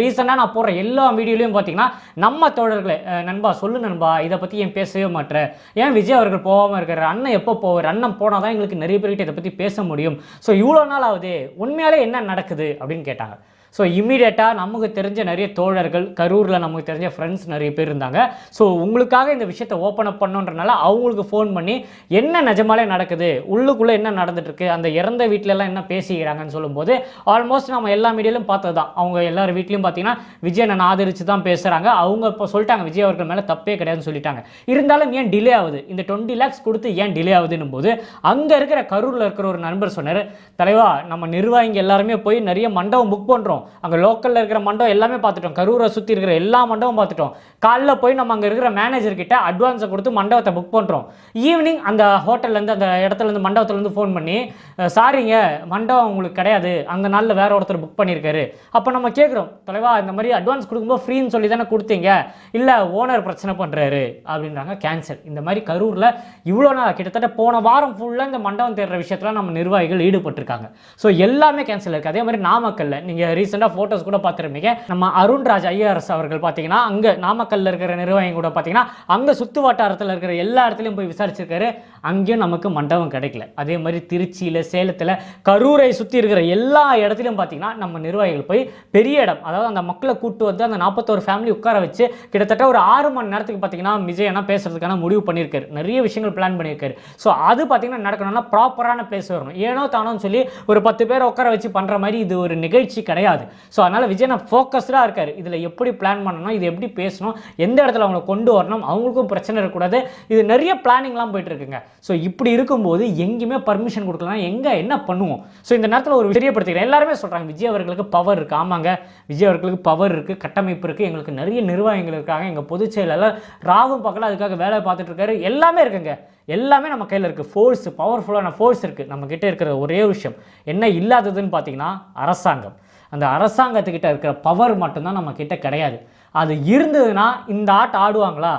ரீசெண்டாக நான் போடுற எல்லா வீடியோலையும் பார்த்தீங்கன்னா நம்ம தோழர்களை நண்பா சொல்லு நண்பா இதை பற்றி ஏன் பேசவே மாட்டேன் ஏன் விஜய் அவர்கள் போகாமல் இருக்கிற அண்ணன் எப்போ போவார்? அண்ணன் போனால் தான் எங்களுக்கு நிறைய பேர்கிட்ட இதை பற்றி பேச முடியும். ஸோ இவ்வளோ நாள் ஆகுது உண்மையாலே என்ன நடக்குது அப்படின்னு கேட்டாங்க. ஸோ இம்மீடியட்டாக நமக்கு தெரிஞ்ச நிறைய தோழர்கள் கரூரில் நமக்கு தெரிஞ்ச ஃப்ரெண்ட்ஸ் நிறைய பேர் இருந்தாங்க. ஸோ உங்களுக்காக இந்த விஷயத்தை ஓப்பன் அப் பண்ணுன்றனால அவங்களுக்கு ஃபோன் பண்ணி என்ன நிஜமாலே நடக்குது? உள்ளுக்குள்ளே என்ன நடந்துட்டு இருக்கு அந்த இறந்த வீட்டிலலாம் என்ன பேசிக்கிறாங்கன்னு சொல்லும்போது ஆல்மோஸ்ட் நம்ம எல்லா மீடியாலும் பார்த்தது தான் அவங்க எல்லார் வீட்லேயும் பார்த்தீங்கன்னா விஜய் நான் ஆதரித்து தான் பேசுகிறாங்க அவங்க இப்போ சொல்லிட்டாங்க விஜய் அவர்கள் மேலே தப்பே கிடையாதுன்னு சொல்லிட்டாங்க. இருந்தாலும் ஏன் டிலே ஆகுது? இந்த டுவெண்ட்டி லேக்ஸ் கொடுத்து ஏன் டிலே ஆகுதுன்னும் போது அங்கே இருக்கிற கரூரில் இருக்கிற ஒரு நண்பர் சொன்னார் தலைவா நம்ம நிர்வாகிங்க எல்லாருமே போய் நிறைய மண்டபம் புக் பண்ணுறோம் அங்கே லோக்கலில் இருக்கிற மண்டபம் எல்லாமே பார்த்துட்டோம். கரூரை சுற்றி இருக்கிற எல்லா மண்டபம் பார்த்துட்டோம். காலைல போய் நம்ம அங்கே இருக்கிற மேனேஜர்கிட்ட அட்வான்ஸை கொடுத்து மண்டபத்தை புக் பண்ணுறோம் ஈவினிங் அந்த ஹோட்டல்லேருந்து அந்த இடத்துலேருந்து மண்டபத்துலேருந்து ஃபோன் பண்ணி சாரிங்க மண்டபம் உங்களுக்கு கிடையாது. அந்த நாளில் வேற ஒருத்தர் புக் பண்ணியிருக்காரு. அப்போ நம்ம கேட்குறோம் தலைவா இந்த மாதிரி அட்வான்ஸ் கொடுக்கும்போது ஃப்ரீன்னு சொல்லி தானே கொடுத்தீங்க. இல்லை ஓனர் பிரச்சனை பண்ணுறாரு அப்படின்றாங்க கேன்சல் இந்த மாதிரி கரூரில் இவ்வளோ நாள் கிட்டத்தட்ட போன வாரம் ஃபுல்லாக இந்த மண்டபம் தேடுற விஷயத்தில் நம்ம நிர்வாகிகள் ஈடுபட்டிருக்காங்க. ஸோ எல்லாமே கேன்சல் இருக்குது அதே மாதிரி நாமக்கல்ல நீங்கள் ரீசெண்டாக ஃபோட்டோஸ் கூட பார்த்துருப்பீங்க. நம்ம அருண்ராஜ் ஐஆர்எஸ் அவர்கள் பார்த்தீங்கன்னா அங்கே நாமக்கல்ல இருக்கிற நிர்வாகம் கூட பார்த்தீங்கன்னா அங்கே சுற்று வட்டாரத்தில் இருக்கிற எல்லா இடத்துலையும் போய் விசாரிச்சிருக்காரு. அங்கேயும் நமக்கு மண்டபம் கிடைக்கல. அதே மாதிரி திருச்சியில் சேலத்தில் கரூரை சுற்றி இருக்கிற எல்லா இடத்துலையும் பார்த்தீங்கன்னா நம்ம நிர்வாகிகள் போய் பெரிய இடம் அதாவது அந்த மக்களை கூட்டு வந்து அந்த நாற்பத்தோரு ஃபேமிலி உட்கார வச்சு கிட்டத்தட்ட ஒரு ஆறு மணி நேரத்துக்கு பார்த்தீங்கன்னா விஜய் பேசுறதுக்கான முடிவு பண்ணியிருக்காரு. நிறைய விஷயங்கள் பிளான் பண்ணியிருக்காரு. ஸோ அது பார்த்தீங்கன்னா நடக்கணும்னா ப்ராப்பரான பிளேஸ் வரணும். ஏனோ தானோன்னு சொல்லி ஒரு பத்து பேர் உட்கார வச்சு பண்ணுற மாதிரி இது ஒரு நிகழ்ச்சி கிடையாது. ஸோ அதனால் விஜய் நான் ஃபோக்கஸ்டாக இருக்கார். இதில் எப்படி பிளான் பண்ணணும் இது எப்படி பேசணும் எந்த இடத்துல அவங்களை கொண்டு வரணும் அவங்களுக்கும் பிரச்சனை இருக்கக்கூடாது. இது நிறைய பிளானிங்லாம் போயிட்டு இருக்குங்க. ஸோ இப்படி இருக்கும்போது எங்கேயுமே பர்மிஷன் கொடுக்கலாம் எங்கே என்ன பண்ணுவோம்? ஸோ இந்த நேரத்தில் ஒரு தெரியப்படுத்திக்கிறேன். எல்லாருமே சொல்கிறாங்க விஜய் அவர்களுக்கு பவர் இருக்குது ஆமாங்க. விஜய் அவர்களுக்கு பவர் இருக்குது கட்டமைப்பு இருக்குது எங்களுக்கு நிறைய நிர்வாகிகள் இருக்காங்க. எங்கள் பொதுச் செயலாளர் ராகும் பக்கத்தில் அதுக்காக வேலை பார்த்துட்டு இருக்காரு. எல்லாமே இருக்குங்க. எல்லாமே நம்ம கையில் இருக்குது ஃபோர்ஸ் பவர்ஃபுல்லான ஃபோர்ஸ் இருக்குது நம்ம இருக்கிற ஒரே விஷயம் என்ன இல்லாததுன்னு பார்த்தீங்கன்னா அரசாங்கம். அந்த அரசாங்கத்துக்கிட்ட இருக்கிற பவர் மட்டும்தான் நம்மக்கிட்ட கிடையாது. அது இருந்ததுன்னா இந்த ஆட்டம் ஆடுவாங்களா?